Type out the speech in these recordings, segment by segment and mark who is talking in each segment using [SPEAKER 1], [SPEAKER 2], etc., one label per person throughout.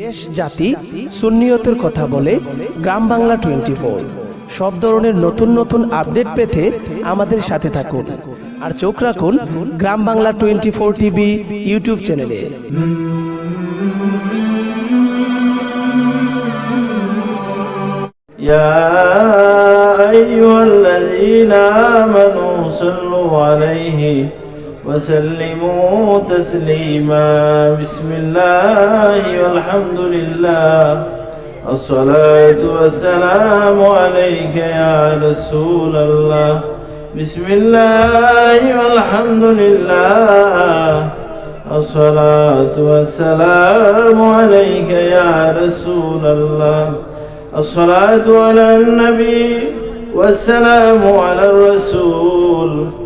[SPEAKER 1] দেশ জাতি সুন্নিয়তের কথা বলে গ্রাম বাংলা টোয়েন্টি ফোর সব ধরনের নতুন নতুন আপডেট পেতে আমাদের সাথে থাকুন আর চোখ রাখুন Gram Bangla twenty four TV YouTube চ্যানেলে
[SPEAKER 2] يا أيها الذين آمنوا صلوا عليه وسلموا تسليما. بسم الله والحمد لله. الصلاة والسلام عليك يا رسول الله. بسم الله والحمد لله. الصلاة والسلام عليك يا رسول الله. الصلاة على النبي والسلام على الرسول.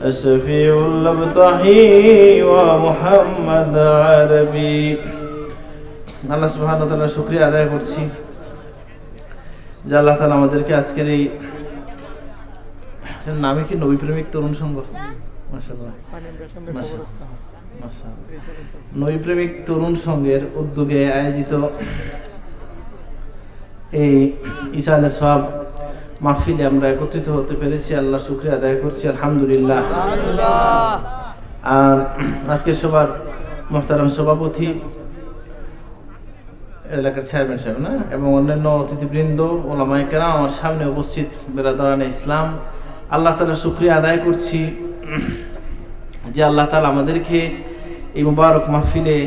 [SPEAKER 2] الشفيع الأبطحي ومحمد عربي আল্লাহ সুবহানাহু ওয়া তাআলার শুকরিয়া আদায় করছি যে আল্লাহ তাআলা আমাদেরকে আজকের এই এটার নামে কি নবী প্রেমিক তরুণ সংঘ মাশাআল্লাহ মাশাআল্লাহ মাশাআল্লাহ নবী প্রেমিক তরুণ সংঘের উদ্যোগে আয়োজিত এই ঈসা আলাহ সব মাহফিলে আমরা একত্রিত হতে পেরেছি। আল্লাহ শুক্রিয়া আদায় করছি আলহামদুলিল্লাহ। আর আজকে সবার মোহতারাম সভাপতি এলাকার চেয়ারম্যান সাহেব না? এবং অন্যান্য অতিথিবৃন্দ ওলামাই কেরাম আমার সামনে উপস্থিত বেরাদারান ইসলাম। আল্লাহ তালা শুক্রিয়া আদায় করছি যে আল্লাহ তালা আমাদেরকে এই মুবারক মাহফিলে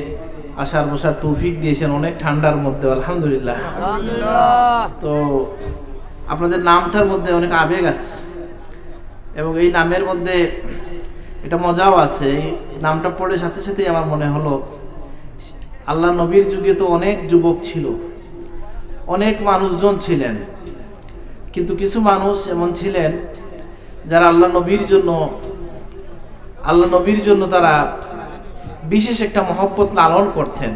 [SPEAKER 2] আসার বসার তৌফিক দিয়েছেন অনেক ঠান্ডার মধ্যে আলহামদুলিল্লাহ। তো আপনাদের নামটার মধ্যে অনেক আবেগ আছে। এবং এই নামের মধ্যে এটা মজাও আছে। এই নামটা পড়ে সাথে সাথেই আমার মনে হলো, আল্লাহ নবীর যুগে তো অনেক যুবক ছিল, অনেক মানুষজন ছিলেন। কিন্তু কিছু মানুষ এমন ছিলেন যারা আল্লাহ নবীর জন্য, আল্লাহ নবীর জন্য তারা বিশেষ একটা মহব্বত লালন করতেন।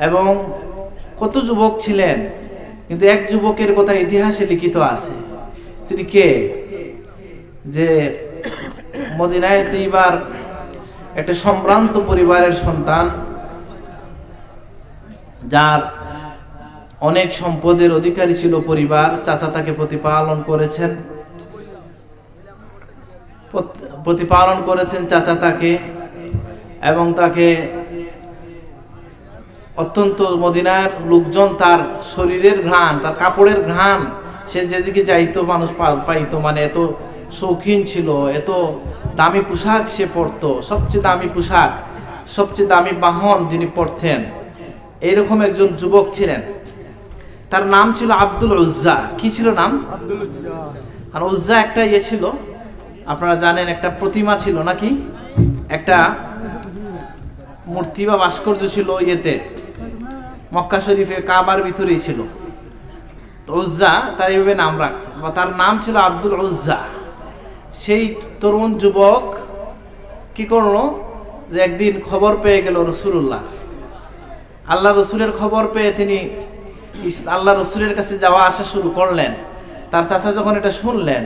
[SPEAKER 2] এবং কত যুবক ছিলেন কিন্তু এক যুবকের কথা ইতিহাসে লিখিত আছে। তিনি কে? যে মদিনায় এইবার একটা সম্ভ্রান্ত পরিবারের সন্তান, যার অনেক সম্পদের অধিকারী ছিল পরিবার, চাচা তাকে প্রতিপালন করেছেন। প্রতিপালন করেছেন চাচা তাকে এবং তাকে অত্যন্ত মদিনার লোকজন তার শরীরের ঘ্রাণ তার কাপড়ের ঘ্রাণ। সে যেদিকে যাইতো মানুষ পাইতো মানে এত শৌখিন ছিল এত দামি পোশাক সে পরতো। সবচেয়ে দামি পোশাক সবচেয়ে দামি বাহন যিনি পরতেন এইরকম একজন যুবক ছিলেন। তার নাম ছিল আব্দুল উজ্জা। কি ছিল নাম? আর উজ্জা একটা ইয়ে ছিল আপনারা জানেন একটা প্রতিমা ছিল নাকি? একটা মূর্তি বা ভাস্কর্য ছিল ইয়েতে। মক্কা শরীফে কাবার ভিতরেই ছিল। উজ্জা তার এইভাবে নাম রাখত। বা তার নাম ছিল আব্দুল উজ্জা। সেই তরুণ যুবক কি করল? যে একদিন খবর পেয়ে গেল রসুল্লাহ আল্লাহ রসুলের খবর পেয়ে তিনি আল্লাহ রসুলের কাছে যাওয়া আসা শুরু করলেন। তার চাচা যখন এটা শুনলেন,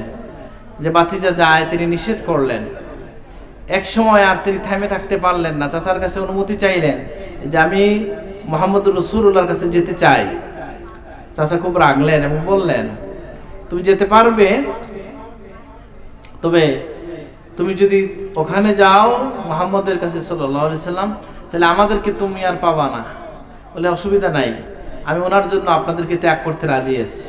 [SPEAKER 2] যে বাতিজা যায়, তিনি নিষেধ করলেন। এক সময় আর তিনি থেমে থাকতে পারলেন না। চাচার কাছে অনুমতি চাইলেন যে আমি মোহাম্মদ রসুল্লাহর কাছে যেতে চাই। চাচা খুব রাগলেন এবং বললেন তুমি যেতে পারবে তবে তুমি যদি ওখানে যাও মোহাম্মদের কাছে সাল্লাম তাহলে আমাদেরকে তুমি আর পাবা না। বলে অসুবিধা নাই আমি ওনার জন্য আপনাদেরকে ত্যাগ করতে রাজি আছি।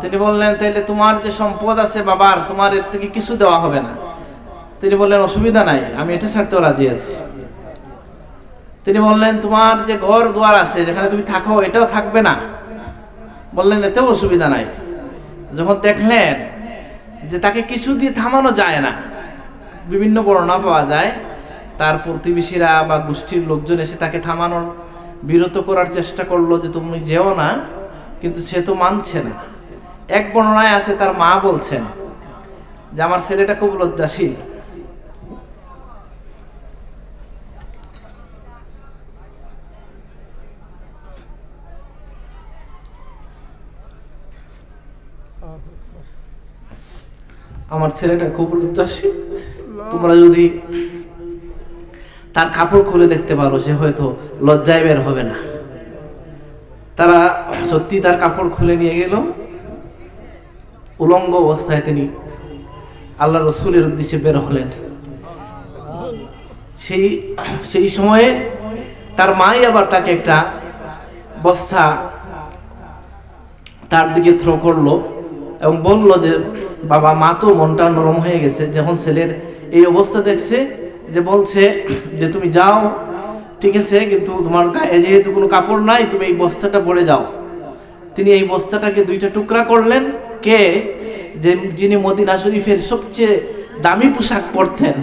[SPEAKER 2] তিনি বললেন তাহলে তোমার যে সম্পদ আছে বাবার তোমার এর থেকে কিছু দেওয়া হবে না। তিনি বললেন অসুবিধা নাই আমি এটা ছাড়তেও রাজি আছি। তিনি বললেন, তোমার যে ঘর দুয়ার আছে, যেখানে তুমি থাকো, এটাও থাকবে না। বললেন, এতেও অসুবিধা নাই। যখন দেখলেন যে তাকে কিছু দিয়ে থামানো যায় না, বিভিন্ন বর্ণনা পাওয়া যায়, তার প্রতিবেশীরা বা গোষ্ঠীর লোকজন এসে তাকে থামানোর, বিরত করার চেষ্টা করল যে, তুমি যেও না, কিন্তু সে তো মানছে না। এক বর্ণনায় আছে, তার মা বলছেন যে, আমার ছেলেটা খুব লজ্জাশীল। আমার ছেলেটা খুব লজ্জাশীল। তোমরা যদি তার কাপড় খুলে দেখতে পারো, সে হয়তো লজ্জায় বের হবে না। তারা সত্যি তার কাপড় খুলে নিয়ে গেল। উলঙ্গ অবস্থায় তিনি আল্লাহ রসুলের উদ্দেশ্যে বের হলেন। সেই সেই সময়ে তার মাই আবার তাকে একটা বস্তা তার দিকে থ্রো করল। এবং বলল যে, বাবা, মা তো মনটা নরম হয়ে গেছে। যখন ছেলের এই অবস্থা দেখছে, যে বলছে যে, তুমি যাও, ঠিক আছে, কিন্তু তোমার গায়ে যেহেতু কোনো কাপড় নাই, তুমি এই বস্তাটা পরে যাও। তিনি এই বস্তাটাকে দুইটা টুকরা করলেন। কে? যে, যিনি মদিনা শরীফের সবচেয়ে দামি পোশাক পরতেন,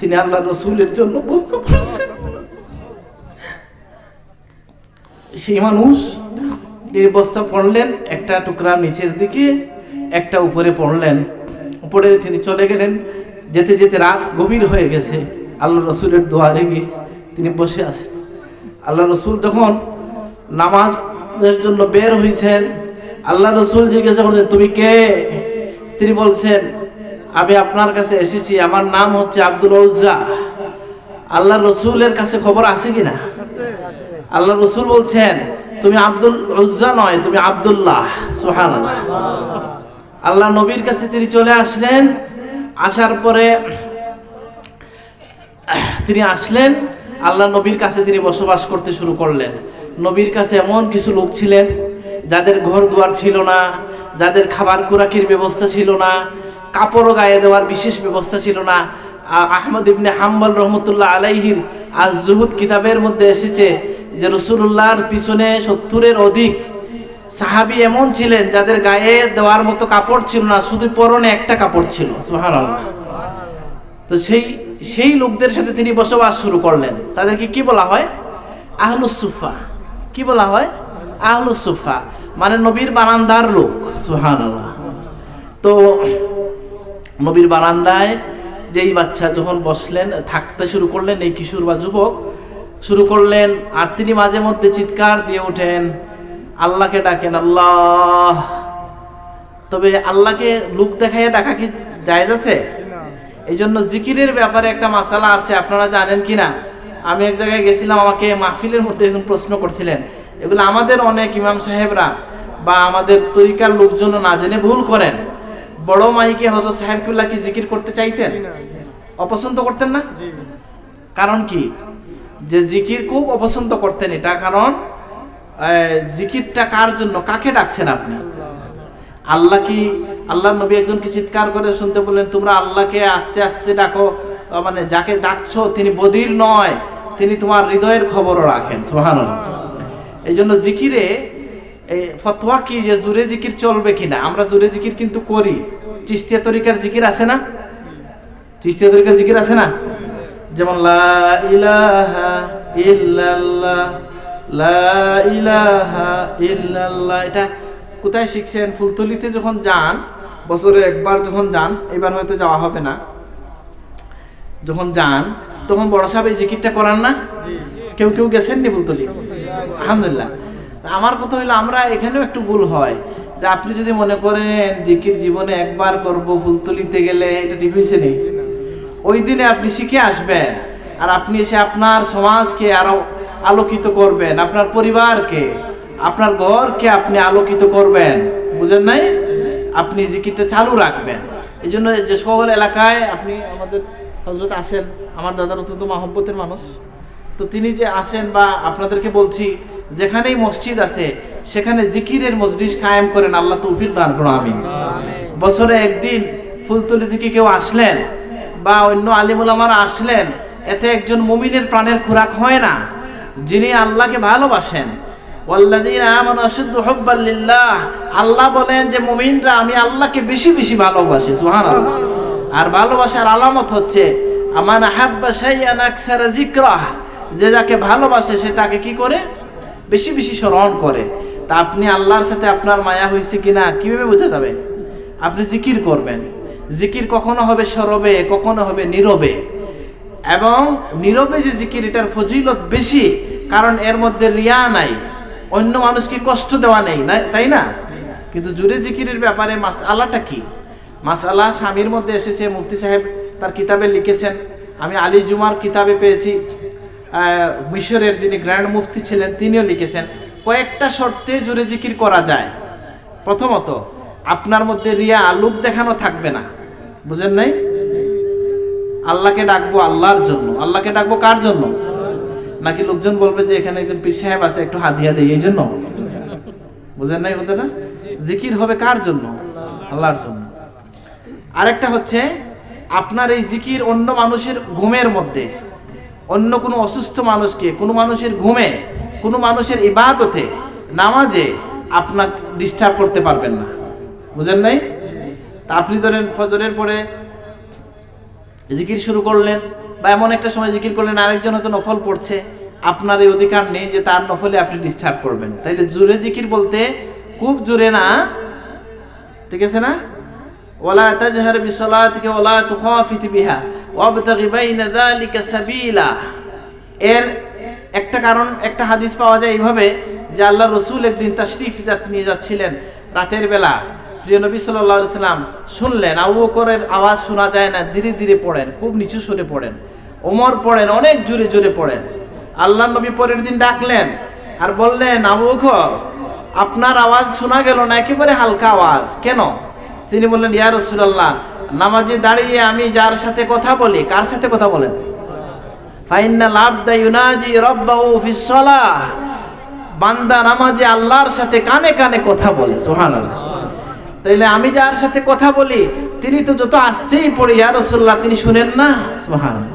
[SPEAKER 2] তিনি আল্লাহ রসুলের জন্য বস্তা পরেছেন। সেই মানুষ তিনি বস্তা পড়লেন একটা টুকরা নিচের দিকে একটা উপরে পড়লেন, উপরে তিনি চলে গেলেন। যেতে যেতে রাত গভীর হয়ে গেছে। আল্লাহ রসুলের দোয়ারে গিয়ে তিনি বসে আছেন। আল্লাহ রসুল যখন নামাজের জন্য বের হয়েছেন আল্লাহ রসুল জিজ্ঞাসা করছেন তুমি কে? তিনি বলছেন, আমি আপনার কাছে এসেছি। আমার নাম হচ্ছে আব্দুল উজ্জা আল্লাহ রসুলের কাছে খবর আছে কিনা? আল্লাহ রসুল বলছেন, তুমি আব্দুল উজ্জা নয়, তুমি আব্দুল্লাহ। সুহান আল্লাহ নবীর কাছে তিনি চলে আসলেন। আসার পরে তিনি আসলেন। আল্লাহ নবীর কাছে তিনি বসবাস করতে শুরু করলেন। নবীর কাছে এমন কিছু লোক ছিলেন, যাদের ঘর দুয়ার ছিল না, যাদের খাবার খোরাকির ব্যবস্থা ছিল না কাপড় গায়ে দেওয়ার বিশেষ ব্যবস্থা ছিল না। আহমদ ইবনে হাম্বল রহমতুল্লাহ আলাইহির আজ জুহুদ কিতাবের মধ্যে এসেছে যে রসুল্লাহর পিছনে সত্তরের অধিক সাহাবি এমন ছিলেন যাদের গায়ে দেওয়ার মতো কাপড় ছিল না, শুধু পরনে একটা কাপড় ছিল। তো সেই সেই লোকদের সাথে তিনি বসবাস শুরু করলেন। তাদেরকে কি বলা হয়? আহলুস সুফা। কি বলা হয়? আহলুস সুফা। মানে নবীর বারান্দার লোক। সুবহানাল্লাহ। তো নবীর বারান্দায় যেই বাচ্চা যখন বসলেন, থাকতে শুরু করলেন এই কিশোর বা যুবক, শুরু করলেন আর তিনি মাঝে মধ্যে চিৎকার দিয়ে ওঠেন। আল্লাহকে ডাকেন আল্লাহ। তবে আল্লাহকে লুক দেখাইয়া ডাকা কি জায়েজ আছে? এই জন্য জিকিরের ব্যাপারে একটা মাসালা আছে আপনারা জানেন কি না আমি এক জায়গায় গেছিলাম আমাকে মাহফিলের মধ্যে একজন প্রশ্ন করছিলেন। এগুলো আমাদের অনেক ইমাম সাহেবরা বা আমাদের তরিকার লোকজন না জেনে ভুল করেন। বড় মাইকে হজরত সাহেবকুল্লাহ কি জিকির করতে চাইতেন? অপছন্দ করতেন না? কারণ কি? যে জিকির খুব অপছন্দ করতেন এটা কারণ জিকিরটা কার জন্য? কাকে ডাকছেন আপনি? আল্লাহ কি আল্লাহ নবী একজনকে চিৎকার করে শুনতে বললেন, তোমরা আল্লাহকে আস্তে আস্তে ডাকো মানে যাকে ডাকছো, তিনি বদির নয়, তিনি তোমার হৃদয়ের খবরও রাখেন। সোহান এই জন্য জিকিরে ফতোয়া কি যে জুরে জিকির চলবে কিনা? আমরা জুরে জিকির কিন্তু করি। চিস্তিয়া তরিকার জিকির আছে না? চিস্তিয়া তরিকার জিকির আছে না? যেমন, লা ইলাহা ইল্লাল্লাহ ইল্লাল্লাহ। এটা কোথায় শিখছেন? ফুলতলিতে যখন যান বছরে একবার যখন যান এবার হয়তো যাওয়া হবে না। যখন যান তখন বড় সাহেব এই জিকিরটা করান না? কেউ কেউ গেছেন নি ফুলতলি? আলহামদুলিল্লাহ। আমার কথা হইল আমরা এখানেও একটু ভুল হয়। যে আপনি যদি মনে করেন জিকির জীবনে একবার করব ফুলতলিতে গেলে এটা ঠিক হয়েছে নেই ওই দিনে আপনি শিখে আসবেন। আর আপনি এসে আপনার সমাজকে আরও আলোকিত করবেন আপনার পরিবারকে আপনার ঘরকে আপনি আলোকিত করবেন। বুঝেন নাই? আপনি জিকিরটা চালু রাখবেন। এই জন্য যে সকল এলাকায় আপনি আমাদের হজরত আসেন আমার দাদার অত্যন্ত মহব্বতের মানুষ। তো তিনি যে আসেন বা আপনাদেরকে বলছি যেখানেই মসজিদ আছে সেখানে জিকিরের মজলিস কায়েম করেন আল্লাহ তৌফিক দান করো আমি বছরে একদিন ফুলতলি থেকে কেউ আসলেন বা অন্য আলিমুল আমার আসলেন এতে একজন মুমিনের প্রাণের খোরাক হয় না। যিনি আল্লাহকে ভালোবাসেন। আল্লাহ বলেন যে, মুমিনরা, আমি আল্লাহকে বেশি বেশি ভালোবাসি, সুবহানাল্লাহ। আর ভালোবাসার আলামত হচ্ছে, আমান আহাব্বা শাইআন আকসারা যিকরাহ। যে যাকে ভালোবাসে, সে তাকে কি করে? বেশি বেশি স্মরণ করে। তা আপনি আল্লাহর সাথে আপনার মায়া হয়েছে কিনা, কীভাবে বোঝা যাবে? আপনি জিকির করবেন। জিকির কখনো হবে সরবে, কখনো হবে নীরবে। এবং নীরবে যে জিকির, এটার ফজিলত বেশি, কারণ এর মধ্যে রিয়া নাই। অন্য মানুষকে কষ্ট দেওয়া নেই তাই না? কিন্তু জুড়ে জিকিরের ব্যাপারে মাস আলাটা কি? মাস আল্লাহ স্বামীর মধ্যে এসেছে, মুফতি সাহেব তার কিতাবে লিখেছেন। আমি আলী জুমার কিতাবে পেয়েছি। মিশরের যিনি গ্র্যান্ড মুফতি ছিলেন, তিনিও লিখেছেন। কয়েকটা শর্তে জুড়ে জিকির করা যায়। প্রথমত, আপনার মধ্যে রিয়া লোক দেখানো থাকবে না। বুঝেন নাই? আল্লাহকে ডাকবো আল্লাহর জন্য। আল্লাহকে ডাকবো কার জন্য? নাকি লোকজন বলবে যে এখানে একজন পীর সাহেব আছে, একটু হাদিয়া দেয় এই জন্য? বুঝেন নাই না জিকির হবে কার জন্য? আল্লাহর জন্য। আরেকটা হচ্ছে, আপনার এই জিকির অন্য মানুষের ঘুমের মধ্যে, অন্য কোনো অসুস্থ মানুষকে, কোনো মানুষের ঘুমে, কোনো মানুষের ইবাদতে, নামাজে আপনাকে ডিস্টার্ব করতে পারবেন না। বুঝেন নাই? তা আপনি ধরেন ফজরের পরে জিকির শুরু করলেন বা এমন একটা সময় জিকির করলেন, আরেকজন হয়তো নফল পড়ছে, আপনার এই অধিকার নেই যে তার নফলে আপনি ডিস্টার্ব করবেন। তাইলে জোরে জিকির বলতে খুব জোরে না, ঠিক আছে না? ওলা এর একটা কারণ, একটা হাদিস পাওয়া যায় এইভাবে যে আল্লাহ রসুল একদিন নিয়ে যাচ্ছিলেন রাতের বেলা। প্রিয় নবী সাল্লাহ সাল্লাম শুনলেন, আবু বকরের আওয়াজ শোনা যায় না, ধীরে ধীরে পড়েন, খুব নিচু সুরে পড়েন। ওমর পড়েন, অনেক জোরে জোরে পড়েন। আল্লাহ নবী পরের দিন ডাকলেন আর বললেন, আবু বকর, আপনার আওয়াজ শোনা গেল না, একেবারে হালকা আওয়াজ। কেন? তিনি বললেন, ইয়া রসুলাল্লাহ, নামাজে দাঁড়িয়ে আমি যার সাথে কথা বলি, কার সাথে কথা বলেন? ফাইনাল আবদা ইউনাজি রব্বাহু ফিস সালাহ। বান্দা নামাজে আল্লাহর সাথে কানে কানে কথা বলে, সুবহানাল্লাহ। তাইলে আমি যার সাথে কথা বলি, তিনি তো যত আসছেই পড়ে, ইয়া রাসূলুল্লাহ, তিনি শুনেন না? সুবহানাল্লাহ।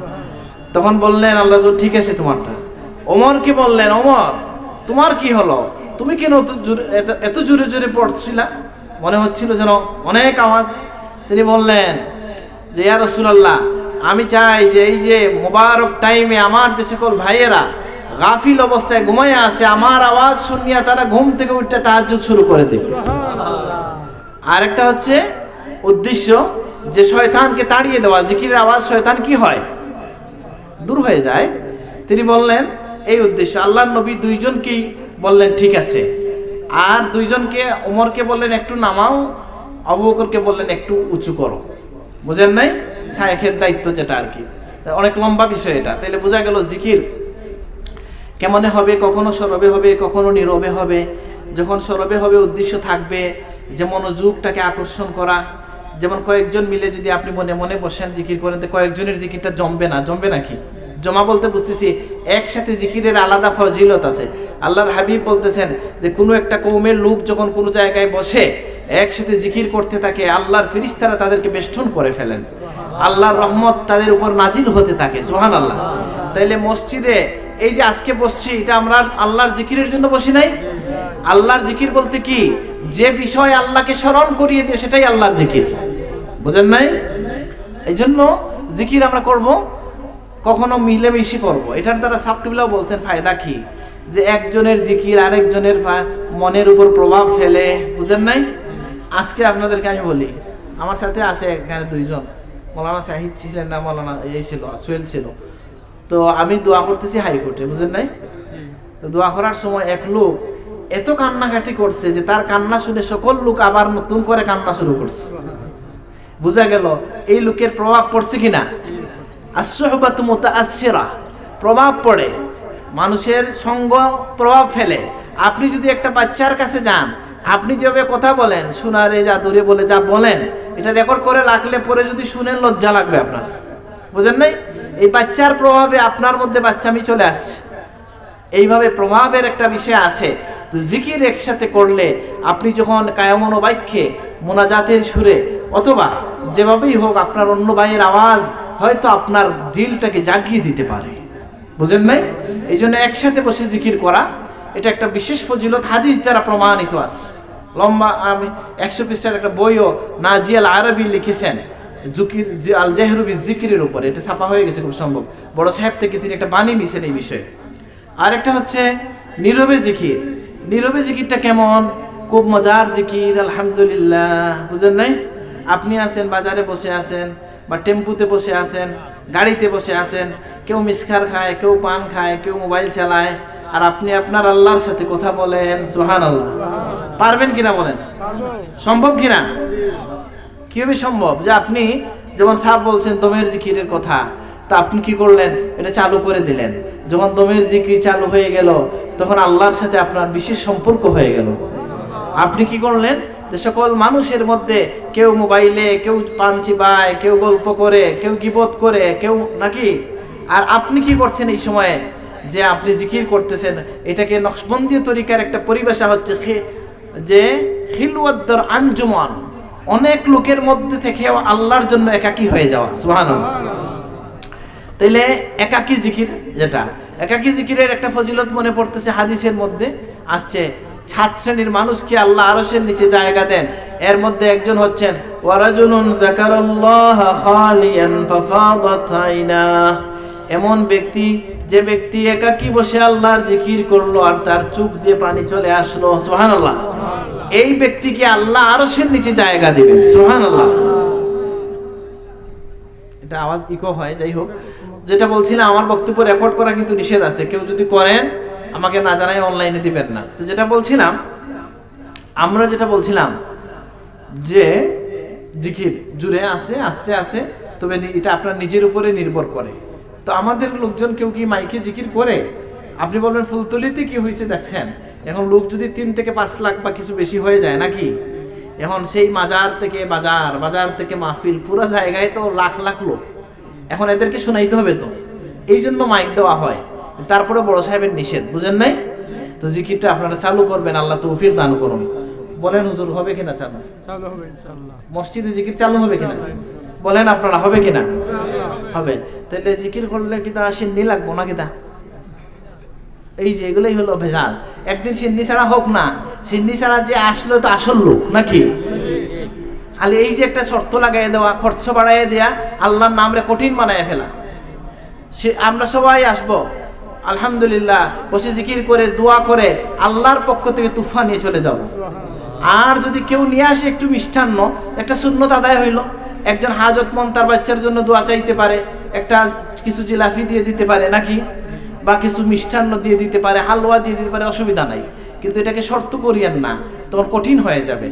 [SPEAKER 2] তখন বললেন, আল্লাহ ঠিক আছে তোমারটা। ওমরকে বললেন, ওমর, তোমার কি হলো? তুমি কেন এত জোরে জোরে পড়ছিলা? মনে হচ্ছিল যেন অনেক আওয়াজ। তিনি বললেন যে, ইয়া রাসূলুল্লাহ, আমি চাই যে, এই যে মোবারক টাইমে আমার যে সকল ভাইয়েরা গাফিল অবস্থায় ঘুমাইয়া আছে, আমার আওয়াজ শুনিয়া তারা ঘুম থেকে উঠতে তাহাজ্জুদ শুরু করে দেবে আরেকটা হচ্ছে উদ্দেশ্য যে শয়তানকে তাড়িয়ে দেওয়া, জিকিরের আওয়াজ শয়তান কি হয়? দূর হয়ে যায়। তিনি বললেন, এই উদ্দেশ্য আল্লাহ নবী দুইজনকেই বললেন, ঠিক আছে। আর দুইজনকে, ওমরকে বললেন, একটু নামাও। আবু বকরকে বললেন, একটু উঁচু করো। বুঝেন নাই? শায়েখের দায়িত্ব যেটা আর কি। অনেক লম্বা বিষয় এটা। তাহলে বোঝা গেল জিকির কেমনে হবে, কখনো সরবে হবে, কখনো নীরবে হবে। যখন সরবে হবে, উদ্দেশ্য থাকবে যে মনোযোগটাকে আকর্ষণ করা। যেমন কয়েকজন মিলে যদি আপনি মনে মনে বসেন জিকির করেন, তো কয়েকজনের জিকিরটা জমবে না। জমবে নাকি? জমা বলতে বুঝতেছি, একসাথে জিকিরের আলাদা ফজিলত আছে। আল্লাহর হাবিব বলতেছেন যে, কোনো একটা কৌমের লোক যখন কোনো জায়গায় বসে, একসাথে জিকির করতে থাকে, আল্লাহর ফিরিস্তারা তাদেরকে বেষ্টন করে ফেলেন। আল্লাহর রহমত তাদের উপর নাজিল হতে থাকে সোহান আল্লাহ তাইলে মসজিদে এই যে আজকে বসছি, এটা আমরা আল্লাহর জিকিরের জন্য বসি নাই? আল্লাহর জিকির বলতে কি? যে বিষয় আল্লাহকে স্মরণ করিয়ে দিয়ে সেটাই আল্লাহর জিকির। বুঝেন নাই? এই জন্য জিকির আমরা করব, কখনো মিলেমিশি করব। এটার দ্বারা সাবটিবিলাও বলছেন, ফায়দা কি? যে একজনের জিকির আরেকজনের মনের উপর প্রভাব ফেলে। বুঝেন নাই? আজকে আপনাদেরকে আমি বলি, আমার সাথে আছে এখানে দুইজন। মৌলানা শাহিদ ছিলেন না, মৌলানা এই ছিল, সোহেল ছিল। তো আমি দোয়া করতেছি হাইকোর্টে বুঝেন নাই? তো দোয়া করার সময় এক লোক এত কান্নাকাটি করছে যে তার কান্না শুনে সকল লোক আবার নতুন করে কান্না শুরু করছে। বোঝা গেল এই লোকের প্রভাব পড়ছে কিনা? আশ্বহবাত মুতাআসসিরা প্রভাব পড়ে। মানুষের সঙ্গ প্রভাব ফেলে। আপনি যদি একটা বাচ্চার কাছে যান আপনি যেভাবে কথা বলেন শোনারে যা দূরে বলে যা বলেন এটা রেকর্ড করে রাখলে পরে যদি শুনেন লজ্জা লাগবে আপনার। বুঝেন নাই? এই বাচ্চার প্রভাবে আপনার মধ্যে বাচ্চামি চলে আসছে। এইভাবে প্রভাবের একটা বিষয় আছে। তো জিকির একসাথে করলে আপনি যখন কায়মন বাক্যে মোনাজাতের সুরে অথবা যেভাবেই হোক আপনার অন্য ভাইয়ের আওয়াজ হয়তো আপনার দিলটাকে জাগিয়ে দিতে পারে। বুঝেন নাই? এই জন্য একসাথে বসে জিকির করা, এটা একটা বিশেষ ফজিলত হাদিস দ্বারা প্রমাণিত আছে। লম্বা, আমি একশো পৃষ্ঠার একটা বইও নাজিয়াল আরবি লিখেছেন। জুকির যে আল জাহরুবি জিকিরের উপরে, এটা ছাপা হয়ে গেছে খুব সম্ভব। বড় সাহেব থেকে তিনি একটা বাণী নিছেন এই বিষয়ে। আরেকটা হচ্ছে, নীরবে জিকির। নীরবে জিকিরটা কেমন? খুব মজার জিকির, আলহামদুলিল্লাহ। বুঝেন নাই? আপনি আছেন, বাজারে বসে আছেন, বা টেম্পুতে বসে আছেন, গাড়িতে বসে আছেন, কেউ মিসখার খায়, কেউ পান খায়, কেউ মোবাইল চালায়, আর আপনি আপনার আল্লাহর সাথে কথা বলেন সুহান আল্লাহ পারবেন কিনা বলেন? সম্ভব কিনা? কীভাবে সম্ভব? যে আপনি যেমন সাহেব বলছেন দমের জিকিরের কথা, তা আপনি কি করলেন? এটা চালু করে দিলেন। যখন দমের জিকির চালু হয়ে গেল, তখন আল্লাহর সাথে আপনার বিশেষ সম্পর্ক হয়ে গেল। আপনি কি করলেন? যে সকল মানুষের মধ্যে কেউ মোবাইলে, কেউ পান চিবায় কেউ গল্প করে, কেউ গিবত করে, কেউ নাকি? আর আপনি কি করছেন এই সময়ে? যে আপনি জিকির করতেছেন, এটাকে নকশবন্দি তরিকার একটা পরিবেশা হচ্ছে যে খিলওয়াদ্দর আঞ্জুমান। অনেক লোকের মধ্যে থেকেও আল্লাহর জন্য একাকী হয়ে যাওয়া, সুবহানাল্লাহ। তাইলে একাকী জিকির যেটা? একাকী জিকিরের একটা ফজিলত মনে পড়তেছে হাদিসের মধ্যে, আসছে, সাত শ্রেণির মানুষকে আল্লাহ আরশের নিচে জায়গা দেন? এর মধ্যে একজন হচ্ছেন এমন ব্যক্তি, যে ব্যক্তি একাকী বসে আল্লাহর জিকির করল আর তার চোখ দিয়ে পানি চলে আসলো, সুবহানাল্লাহ। এই ব্যক্তিকে আল্লাহ আরশের নিচে জায়গা দিবেন। সুবহানাল্লাহ। এটা আওয়াজ ইকো হয়, যাই হোক। যেটা বলছিলাম আমার বক্তব্য রেকর্ড করা কিন্তু নিষেধ আছে। কেউ যদি করেন, আমাকে না জানাই অনলাইনে দিবেন না। তো যেটা বলছিলাম, আমরা যেটা বলছিলাম যে জিকির জুড়ে আছে, আস্তে আছে, তবে এটা আপনার নিজের উপরে নির্ভর করে। তো আমাদের লোকজন কেউ কি মাইকে জিকির করে? আপনি বলবেন, ফুলতলিতে কি হয়েছে দেখছেন? এখন লোক যদি তিন থেকে পাঁচ লাখ বা কিছু বেশি হয়ে যায় নাকি? এখন সেই মাজার থেকে বাজার বাজার থেকে মাহফিল পুরো জায়গায় তো লাখ লাখ লোক। এখন এদেরকে শোনাইতে হবে তো। এই জন্য মাইক দেওয়া হয়। তারপরে বড় সাহেবের নিষেধ বুঝেন নাই? তো জিকিরটা আপনারা চালু করবেন আল্লাহ তৌফিক দান করুন। বলেন হুজুর হবে কিনা চালু?
[SPEAKER 3] চালু হবে ইনশাআল্লাহ।
[SPEAKER 2] মসজিদে জিকির চালু হবে কিনা? বলেন আপনারা হবে কিনা? হবে। তাহলে জিকির করলে কি তা সিন্নি লাগবো না কিতা এই যে এগুলোই হলো ভেজাল। একদিন সিন্নি ছাড়া হোক না, সিন্নি ছাড়া যে আসলো তো আসল লোক নাকি? খালি এই যে একটা শর্ত লাগাই দেওয়া, খরচ বাড়াই দেয়া, আল্লাহর নামরে কঠিন বানায় ফেলা। সে আমরা সবাই আসব। আলহামদুলিল্লাহ, বসে জিকির করে, দোয়া করে, আল্লাহর পক্ষ থেকে তুফা নিয়ে চলে যাব। আর যদি কেউ নিয়ে আসে একটু মিষ্টান্ন, একটা শূন্যত আদায় হইল। একজন হাজতমন তার বাচ্চার জন্য দোয়া চাইতে পারে, একটা কিছু জিলাফি দিয়ে দিতে পারে, নাকি? বা কিছু মিষ্টান্ন দিয়ে দিতে পারে, হালুয়া দিয়ে দিতে পারে, অসুবিধা নাই। কিন্তু এটাকে শর্ত করিয়েন না, তখন কঠিন হয়ে যাবে।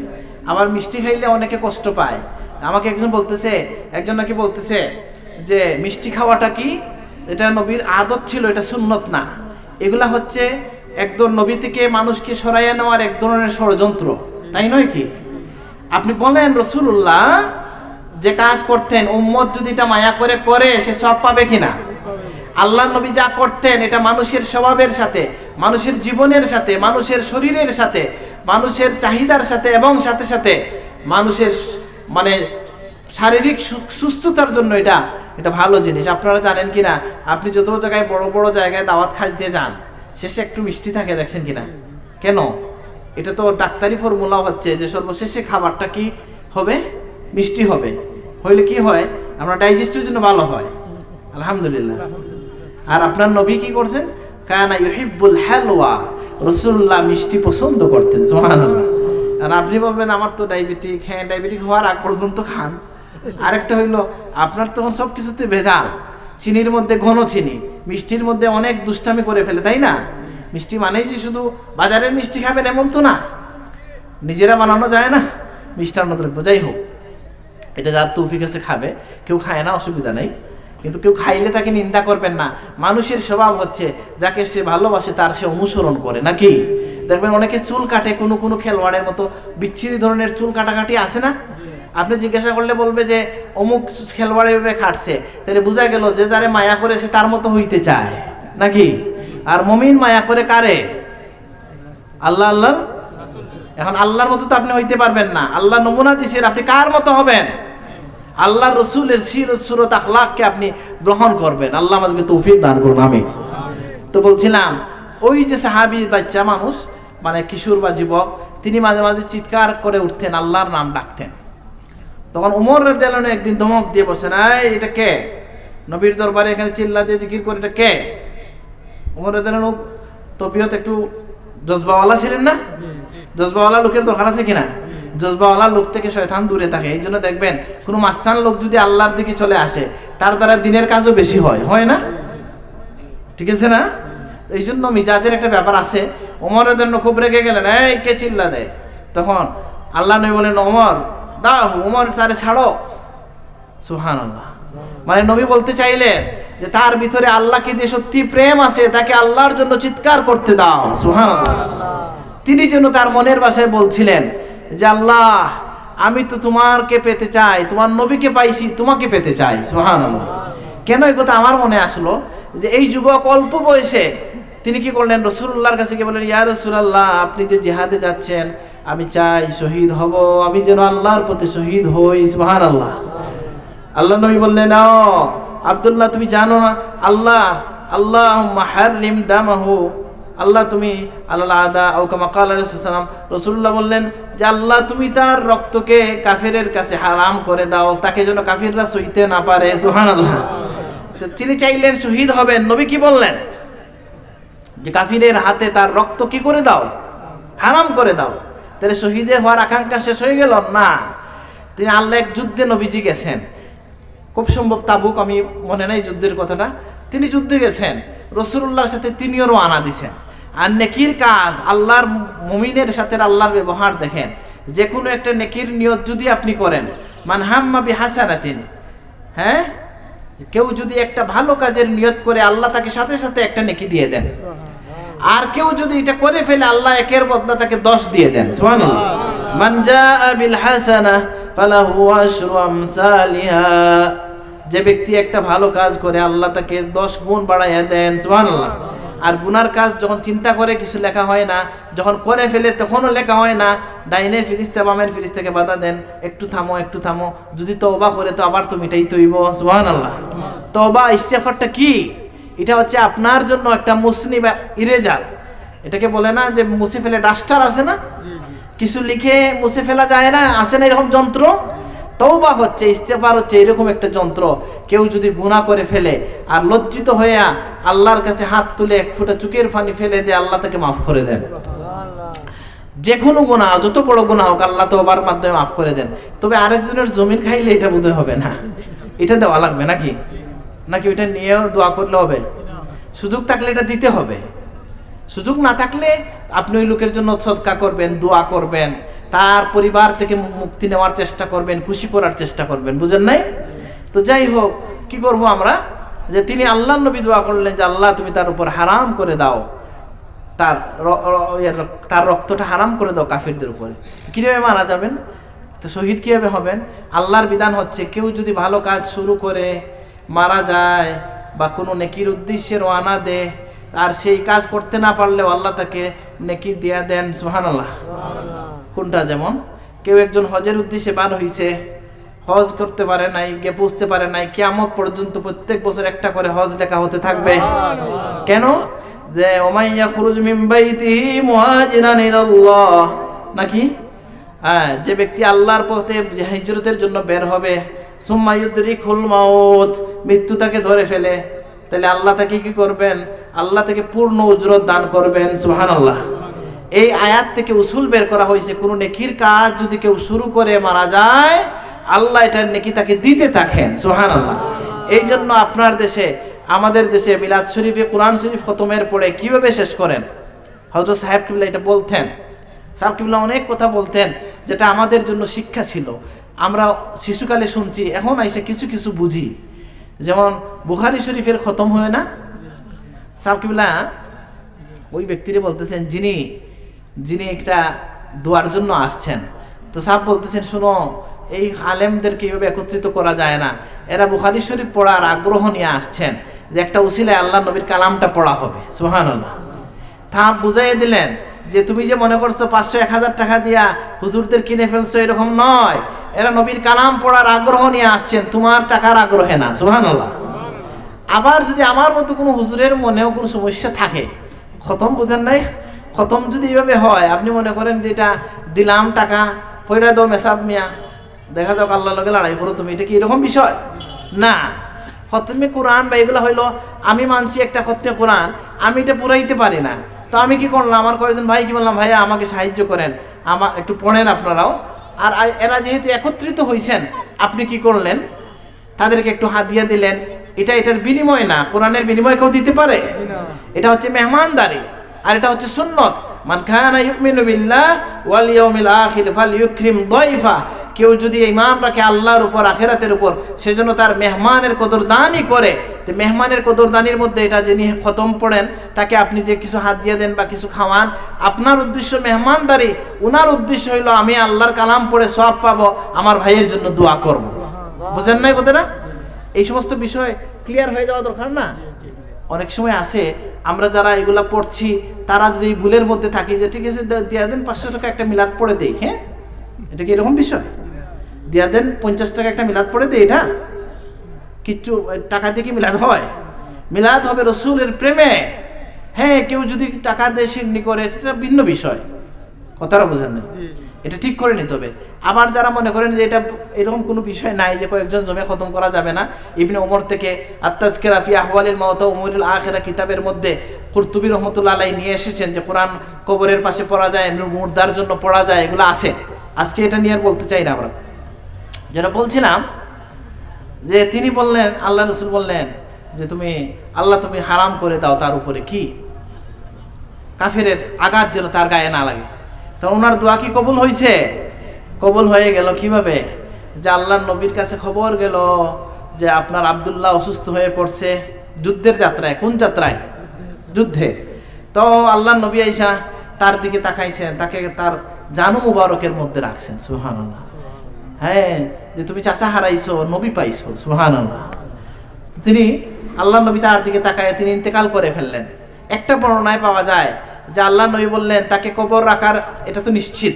[SPEAKER 2] আবার মিষ্টি খাইলে অনেকে কষ্ট পায়। আমাকে একজন বলতেছে, একজন নাকি বলতেছে যে, মিষ্টি খাওয়াটা কি? এটা নবীর আদত ছিল, এটা সুন্নত না। এগুলা হচ্ছে একদম নবী থেকে মানুষকে সরাইয়া নেওয়ার এক ধরনের ষড়যন্ত্র, তাই নয় কি? আপনি বলেন রসুল্লাহ যে কাজ করতেন, উম্মত যদি এটা মায়া করে করে, সে সব পাবে কিনা? আল্লাহ নবী যা করতেন, এটা মানুষের স্বভাবের সাথে, মানুষের জীবনের সাথে, মানুষের শরীরের সাথে, মানুষের চাহিদার সাথে এবং সাথে সাথে মানুষের মানে শারীরিক সুস্থতার জন্য এটা এটা ভালো জিনিস। আপনারা জানেন কি না আপনি যত জায়গায় বড় বড় জায়গায় দাওয়াত খাইতে যান, শেষে একটু মিষ্টি থাকে, দেখছেন কিনা? কেন? এটা তো ডাক্তারি ফর্মুলা হচ্ছে যে সর্বশেষে খাবারটা কি হবে? মিষ্টি হবে। হইলে কি হয়? আমরা ডাইজেস্টের জন্য ভালো হয়। আলহামদুলিল্লাহ। আর আপনার নবী কি করছেন? কানা ইউহিব্বুল হালওয়া। রসুল্লাহ মিষ্টি পছন্দ করতেন, সুবহানাল্লাহ। আর আপনি বলবেন, আমার তো ডায়াবেটিক। হ্যাঁ ডায়াবেটিক হওয়ার আগ পর্যন্ত খান। আরেকটা হইল, আপনার তো সব কিছুতে ভেজাল। চিনির মধ্যে ঘন চিনি। মিষ্টির মধ্যে অনেক দুষ্টামি করে ফেলে, তাই না? মিষ্টি মানেই যে শুধু বাজারের মিষ্টি খাবেন এমন তো না। নিজেরা বানানো যায় না। মিষ্টান্ন দ্রব্য যাই হোক। এটা যার তৌফিক আছে, খাবে। কেউ খায় না, অসুবিধা নেই। কিন্তু কেউ খাইলে তাকে নিন্দা করবেন না। মানুষের স্বভাব হচ্ছে, যাকে সে ভালোবাসে তার সে অনুসরণ করে, নাকি? দেখবেন অনেকে চুল কাটে, কোনো কোনো খেলোয়াড়ের মতো বিচ্ছিরি ধরনের চুল কাটাকাটি আছে না? আপনি জিজ্ঞাসা করলে বলবে যে, অমুক খেলোয়াড় এভাবে খাটছে। তাহলে বোঝা গেল যে যারে মায়া করে সে তার মতো হইতে চায়, নাকি? আর মমিন মায়া করে কারে? আল্লাহ আল্লাহ এখন আল্লাহর মতো তো আপনি হইতে পারবেন না। আল্লাহ নমুনা দিছেন, আপনি কার মতো হবেন? আল্লাহ রসুলের সিরত সুরত আখলাককে আপনি গ্রহণ করবেন। আল্লাহ আমাদেরকে তৌফিক দান করুন আমি তো বলছিলাম ওই যে সাহাবি বাচ্চা মানুষ মানে কিশোর বা যুবক তিনি মাঝে মাঝে চিৎকার করে উঠতেন আল্লাহর নাম ডাকতেন। তখন উমর রাদিয়াল্লাহু একদিন ধমক দিয়ে বসেন এই এটা কে? নবীর দরবারে এখানে চিল্লা দিয়ে জিকির করে এটা কে? উমর আনহু তবিয়ত একটু জজবাওয়ালা ছিলেন না? জজবাওয়ালা লোকের দরকার আছে কিনা? জজবাওয়ালা লোক থেকে শয়তান দূরে থাকে এই জন্য দেখবেন কোনো মাস্তান লোক যদি আল্লাহর দিকে চলে আসে তার দ্বারা দিনের কাজও বেশি হয় হয় না? ঠিক আছে না? এই জন্য মিজাজের একটা ব্যাপার আছে ওমরের জন্য খুব রেগে গেলেন এই কে চিল্লা দেয় তখন আল্লাহ নবী বলেন ওমর দাও ওমর তারে ছাড়ো। সুহান আল্লাহ মানে নবী বলতে চাইলেন যে তার ভিতরে আল্লাহকে দিয়ে সত্যি প্রেম আছে তাকে আল্লাহর জন্য চিৎকার করতে দাও। সুহান তিনি যেন তার মনের বাসায় বলছিলেন যে আল্লাহ, আমি তো তোমারকে পেতে চাই, তোমার নবীকে পাইছি, তোমাকে পেতে চাই সুহান কেন এই কথা আমার মনে আসলো? যে এই যুবক অল্প বয়সে, তিনি কি করলেন? রসুল্লাহর কাছে কি বললেন, ইয়া রসুলাল্লাহ, আপনি যে জিহাদে যাচ্ছেন, আমি চাই শহীদ হব, আমি যেন আল্লাহর প্রতি শহীদ হই সুহান আল্লাহ আল্লাহ নবী বললেন আব্দুল্লাহ, তুমি জানো না, আল্লাহ আল্লাহ হারিম দামাহু আল্লাহ তুমি আল্লাহ আদা ও কামাকাল সালাম রসুল্লাহ বললেন যে আল্লাহ তুমি তার রক্তকে কাফিরের কাছে হারাম করে দাও, তাকে যেন কাফিররা সইতে না পারে সুহান আল্লাহ তিনি চাইলেন শহীদ হবেন, নবী কি বললেন? যে কাফিরের হাতে তার রক্ত কি করে দাও? হারাম করে দাও। তাহলে শহীদে হওয়ার আকাঙ্ক্ষা শেষ হয়ে গেল? না। তিনি আল্লাহ এক যুদ্ধে নবীজি গেছেন। খুব সম্ভব তাবুক, আমি মনে নাই যুদ্ধের কথাটা। তিনি যুদ্ধে গেছেন। রসুল্লাহর সাথে তিনিও রওনা দিছেন। আর নেকির কাজ আল্লাহর মুমিনের সাথে আল্লাহর ব্যবহার দেখেন। যে কোনো একটা নেকির নিয়ত যদি আপনি করেন মানহাম্মা বি হাসানাতিন হ্যাঁ? কেউ যদি একটা ভালো কাজের নিয়ত করে, আল্লাহ তাকে সাথে সাথে একটা নেকি দিয়ে দেন। আর কেউ যদি এটা করে ফেলে, আল্লাহ একের বদলা তাকে দশ দিয়ে দেন। মান জাআ বিল হাসানা, ফালাহু আশরু আমসালিহা। যে ব্যক্তি একটা ভালো কাজ করে আল্লাহ তাকে দশ গুণ বাড়াইয়া দেন সুবহানাল্লাহ। আর গুনার কাজ যখন চিন্তা করে কিছু লেখা হয় না যখন করে ফেলে তখনও লেখা হয় না ডাইনের ফিরিস্তা বামের ফিরিস্তাকে বাধা দেন একটু থামো একটু থামো যদি তওবা করে তো আবার তো মিটাই তৈব সুবহানাল্লাহ। তওবা ইস্তেগফারটা কি? এটা হচ্ছে আপনার জন্য একটা মুসনি বা ইরেজার। এটাকে বলে না যে মুছে ফেলে ডাস্টার আছে না? কিছু লিখে মুছে ফেলা যায় না আছে না এরকম যন্ত্র? তৌবা হচ্ছে ইস্তেফার হচ্ছে, এরকম একটা যন্ত্র। কেউ যদি গুনাহ করে ফেলে আর লজ্জিত হইয়া আল্লাহর কাছে হাত তুলে এক ফুটা চুকের পানি ফেলে দিয়ে, আল্লাহ তাকে মাফ করে দেন। যে কোনো গুণা যত বড় গুণা হোক, আল্লাহ তোবার মাধ্যমে মাফ করে দেন। তবে আরেকজনের জমিন খাইলে এটা বোধহয় হবে না। এটা দেওয়া লাগবে নাকি? নাকি ওইটা নিয়েও দোয়া করলে হবে? সুযোগ থাকলে এটা দিতে হবে। সুযোগ না থাকলে আপনি ওই লোকের জন্য সৎকা করবেন, দোয়া করবেন, তার পরিবার থেকে মুক্তি নেওয়ার চেষ্টা করবেন, খুশি করার চেষ্টা করবেন, বুঝেন নাই? তো যাই হোক, কি করব আমরা? যে তিনি আল্লাহ নবী দোয়া করলেন যে, আল্লাহ, তুমি তার উপর হারাম করে দাও। তার রক- তার রক্তটা হারাম করে দাও কাফিরদের উপরে। কীভাবে মারা যাবেন? তো শহীদ কীভাবে হবেন? আল্লাহর বিধান হচ্ছে, কেউ যদি ভালো কাজ শুরু করে, মারা যায় বা কোনো নেকির উদ্দেশ্যে রওনা দেয় আর সেই কাজ করতে না পারলেও আল্লাহ তাকে নেকি দিয়া দেন সুহান আল্লাহ কোনটা যেমন? কেউ একজন হজের উদ্দেশ্যে বার হইছে হজ করতে পারে নাই গিয়ে বুঝতে পারে নাই কিয়ামত পর্যন্ত প্রত্যেক বছর একটা করে হজ লেখা হতে থাকবে। কেন? যে ওমাইয়া খুরুজ মিম্বাইতিহি মুহাজিরান ইলাল্লাহ। নাকি? হ্যাঁ যে ব্যক্তি আল্লাহর পথে হিজরতের জন্য বের হবে সুম্মা ইউদরিকুল মাউত মৃত্যু তাকে ধরে ফেলে। তাহলে আল্লাহ তাকে কি করবেন? আল্লাহ থেকে পূর্ণ উজরত দান করবেন সুহান আল্লাহ এই আয়াত থেকে উসুল বের করা হয়েছে, কোনো নেকির কাজ যদি কেউ শুরু করে মারা যায়, আল্লাহ এটার নেকি তাকে দিতে থাকেন সুহান আল্লাহ এই জন্য আপনার দেশে, আমাদের দেশে মিলাদ শরীফে, কোরআন শরীফ খতমের পরে কীভাবে শেষ করেন? হজরত সাহেব কিবলা এটা বলতেন। সাহেব কিবলা অনেক কথা বলতেন, যেটা আমাদের জন্য শিক্ষা ছিল। আমরা শিশুকালে শুনছি, এখন এসে কিছু কিছু বুঝি। যেমন বুখারি শরীফের খতম হয় না? সাহেব কিবলা, ওই ব্যক্তিরে বলতেছেন, যিনি যিনি একটা দোয়ার জন্য আসছেন। তো সাহেব বলতেছেন, শুনো, এই আলেমদেরকে এইভাবে একত্রিত করা যায় না? এরা বুখারি শরীফ পড়ার আগ্রহ নিয়ে আসছেন যে একটা উসিলায় আল্লাহ নবীর কালামটা পড়া হবে। সুহান তা বুঝাই দিলেন যে তুমি যে মনে করছ পাঁচশো, এক হাজার টাকা দিয়া হুজুরদের কিনে ফেলছো এরকম নয়। এরা নবীর কালাম পড়ার আগ্রহ নিয়ে আসছেন, তোমার টাকার আগ্রহে না সুহান আবার যদি আমার মতো কোনো হুজুরের মনেও কোনো সমস্যা থাকে, খতম বোঝেন নাই? খতম যদি এইভাবে হয়, আপনি মনে করেন যে এটা দিলাম টাকা পয়লা দাও মেসাব মিয়া, দেখা যাক আল্লাহ লগে লড়াই করো তুমি, এটা কি এরকম বিষয়? না। খতমে কোরআন বা এগুলো হইল, আমি মানছি একটা খতমে কোরআন, আমি এটা পুরাইতে পারি না। তো আমি কি করলাম? আমার কয়েকজন ভাই কি বললাম ভাইয়া আমাকে সাহায্য করেন। আমার একটু পড়েন আপনারাও। আর এরা যেহেতু একত্রিত হয়েছেন আপনি কি করলেন? তাদেরকে একটু হাত দিয়ে দিলেন। এটা এটার বিনিময় না কোরআনের বিনিময় কেউ দিতে পারে? এটা হচ্ছে মেহমানদারি আর এটা হচ্ছে সুন্নত। মান খানা ইউমিনু বিল্লাহ ওয়াল ইয়াউমিল আখির ফালইউকরিম দাইফা। কেউ যদি ইমান রাখে আল্লাহর উপর আখেরাতের উপর সেজন্য তার মেহমানের কদরদানই করে। তো মেহমানের কদরদানির মধ্যে এটা যিনি খতম পড়েন তাকে আপনি যে কিছু হাত দিয়ে দেন বা কিছু খাওয়ান আপনার উদ্দেশ্য মেহমানদারি উনার উদ্দেশ্য হইল আমি আল্লাহর কালাম পড়ে সব পাবো আমার ভাইয়ের জন্য দোয়া করব। বুঝেন নাই বোধ না এই সমস্ত বিষয় ক্লিয়ার হয়ে যাওয়া দরকার না? অনেক সময় আসে, আমরা যারা এগুলা পড়ছি, তারা যদি ভুলের মধ্যে থাকি যে, ঠিক আছে দিয়া দেন পাঁচশো টাকা একটা মিলাদ পড়ে দেই। হ্যাঁ? এটা কি এরকম বিষয়? দিয়া দেন পঞ্চাশ টাকা একটা মিলাদ পড়ে দেই, এটা? কিচ্ছু টাকা দিয়ে কি মিলাদ হয়? মিলাদ হবে রসুলের প্রেমে। হ্যাঁ কেউ যদি টাকা দেয় সিন্নি করে, সেটা ভিন্ন বিষয়। কথাটা বোঝেন না এটা ঠিক করে নিতে হবে। আবার যারা মনে করেন যে এটা এরকম কোনো বিষয় নাই যে কয়েকজন জমে খতম করা যাবে না, ইবনে ওমর থেকে আত্তাজকে রাফি আহওয়ালিল মাওত উমরুল আখেরা কিতাবের মধ্যে কুরতুবি রহমতুল্লাহ আলাই নিয়ে এসেছেন যে কোরআন কবরের পাশে পড়া যায় মুর্দার জন্য পড়া যায়, এগুলো আছে। আজকে এটা নিয়ে আর বলতে চাই না আমরা। যেটা বলছিলাম যে তিনি বললেন, আল্লাহ রসুল বললেন যে তুমি, আল্লাহ তুমি হারাম করে দাও তার উপরে। কি? কাফেরের আঘাত যেন তার গায়ে না লাগে। তা ওনার দোয়া কি কবুল হয়েছে কবুল হয়ে গেল কীভাবে? যে আল্লাহ নবীর কাছে খবর গেল যে আপনার আব্দুল্লাহ অসুস্থ হয়ে পড়ছে যুদ্ধের যাত্রায়। কোন যাত্রায়? যুদ্ধে। তো আল্লাহ নবী আইসা তার দিকে তাকাইছেন, তাকে তার জানু মুবারকের মধ্যে রাখছেন সুহান হ্যাঁ যে তুমি চাচা হারাইছো, নবী পাইছো সুহান তিনি আল্লাহ নবী তার দিকে তাকায়, তিনি ইন্তেকাল করে ফেললেন। একটা বর্ণনায় পাওয়া যায় যে আল্লাহ নবী বললেন, তাকে কবর রাখার, এটা তো নিশ্চিত।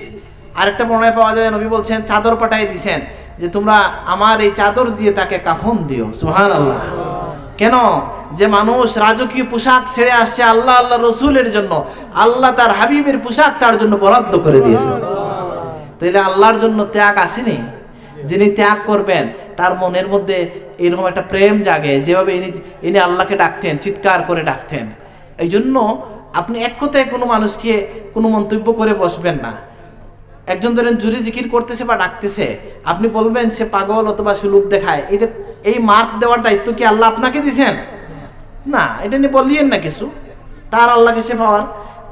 [SPEAKER 2] আরেকটা বর্ণনায় পাওয়া যায়, নবী বলছেন, চাদর পাঠাই দিছেন, যে তোমরা আমার এই চাদর দিয়ে তাকে কাফন দিও। সুহান আল্লাহ কেন? যে মানুষ রাজকীয় পোশাক ছেড়ে আসছে আল্লাহ আল্লাহ রসুলের জন্য, আল্লাহ তার হাবিবের পোশাক তার জন্য বরাদ্দ করে দিয়েছে। তাহলে আল্লাহর জন্য ত্যাগ আসেনি? যিনি ত্যাগ করবেন, তার মনের মধ্যে এরকম একটা প্রেম জাগে, যেভাবে ইনি ইনি আল্লাহকে ডাকতেন, চিৎকার করে ডাকতেন। এই জন্য আপনি এক কথায় কোনো মানুষকে কোনো মন্তব্য করে বসবেন না। একজন ধরেন জুরি জিকির করতেছে বা ডাকতেছে, আপনি বলবেন সে পাগল অথবা সুলুক দেখায়, এটা এই মার্ক দেওয়ার দায়িত্ব কি আল্লাহ আপনাকে দিছেন? না, এটা নিয়ে বলিয়েন না কিছু। তার আল্লাহকে সে পাওয়ার।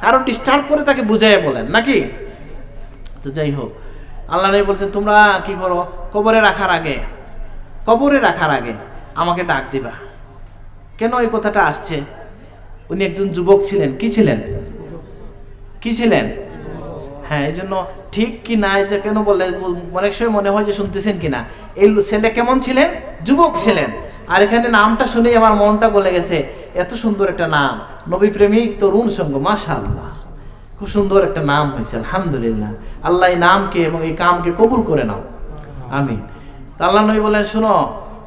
[SPEAKER 2] কারও ডিস্টার্ব করে তাকে বুঝাইয়া বলেন, নাকি? তো যাই হোক, আল্লাহ নবী বলছেন তোমরা কি করো? কবরে রাখার আগে, কবরে রাখার আগে আমাকে ডাক দিবা। কেন এই কথাটা আসছে? উনি একজন যুবক ছিলেন। কি ছিলেন? কি ছিলেন? হ্যাঁ এই জন্য ঠিক কি না যে কেন বলে অনেক সময় মনে হয় যে শুনতেছেন কিনা। এই ছেলে কেমন ছিলেন? যুবক ছিলেন। আর এখানে নামটা শুনেই আমার মনটা গলে গেছে। এত সুন্দর একটা নাম। নবী প্রেমিক তরুণ সঙ্গ মাশা আল্লাহ খুব সুন্দর একটা নাম হয়েছে, আলহামদুলিল্লাহ। আল্লাহ এই নামকে এবং এই কামকে কবুল করে নাও। আমি আল্লাহ নবী বলেন, শুনো,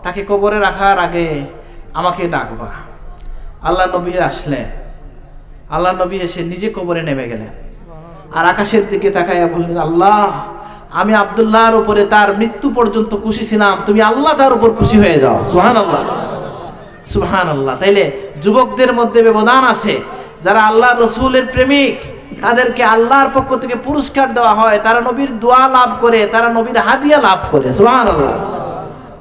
[SPEAKER 2] তাকে কবরে রাখার আগে আমাকে ডাকবা। আল্লাহ নবী আসলে আল্লাহ নবী এসে নিজে কবরে নেমে গেলেন। আর আকাশের দিকে তাকাইয়া বললেন, আল্লাহ, আমি আবদুল্লাহর উপরে তার মৃত্যু পর্যন্ত খুশি ছিলাম। তুমি আল্লাহ তার উপর খুশি হয়ে যাও। সুহান আল্লাহ সুহান আল্লাহ তাইলে যুবকদের মধ্যে ব্যবধান আছে। যারা আল্লাহ রসুলের প্রেমিক, তাদেরকে আল্লাহর পক্ষ থেকে পুরস্কার দেওয়া হয়। তারা নবীর দোয়া লাভ করে, তারা নবীর হাদিয়া লাভ করে। সুহান আল্লাহ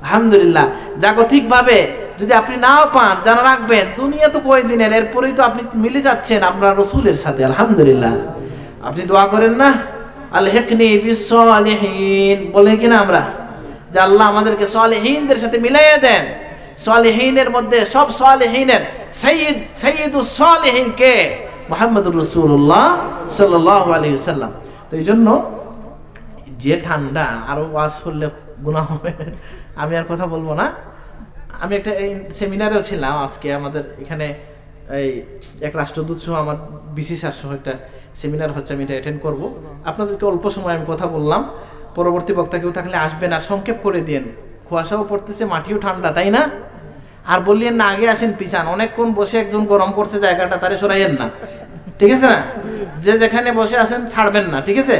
[SPEAKER 2] আলহামদুলিল্লাহ। জাগতিকভাবে যদি আপনি নাও পান জানা রাখবেন, দুনিয়া তো কয়দিনের এরপরেই তো আপনি মিলে যাচ্ছেন আপনার রসুলের সাথে, আলহামদুলিল্লাহ। আপনি দোয়া করেন না? আল হেকনি বিশ্বলিহীন বলেন কিনা আমরা? যে আল্লাহ আমাদেরকে সলেহীনদের সাথে মিলাইয়া দেন। সলেহীনের মধ্যে সব সলেহীনের সৈয়দ সৈয়দুস সলেহীন কে? মোহাম্মদুর রসুল্লাহ সাল্লাহ আলী সাল্লাম তো এই জন্য যে ঠান্ডা, আরও ওয়াজ করলে গুণা হবে। আমি আর কথা বলব না। আমি একটা এই সেমিনারেও ছিলাম আজকে আমাদের এখানে এই এক রাষ্ট্রদূত সহ আমার বিসি স্যার সহ একটা সেমিনার হচ্ছে, আমি এটা অ্যাটেন্ড করব। আপনাদেরকে অল্প সময় আমি কথা বললাম। পরবর্তী বক্তা কেউ থাকলে আসবেন আর সংক্ষেপ করে দিন কুয়াশাও পড়তেছে, মাটিও ঠান্ডা, তাই না? আর বললেন না, আগে আসেন পিছান। অনেকক্ষণ বসে একজন গরম করছে জায়গাটা, তারে সরাইয়েন না। ঠিক আছে না? যে যেখানে বসে আছেন, ছাড়বেন না, ঠিক আছে?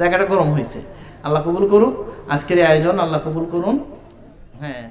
[SPEAKER 2] জায়গাটা গরম হয়েছে। আল্লাহ কবুল করুন আজকের আয়োজন আল্লাহ কবুল করুন। হ্যাঁ।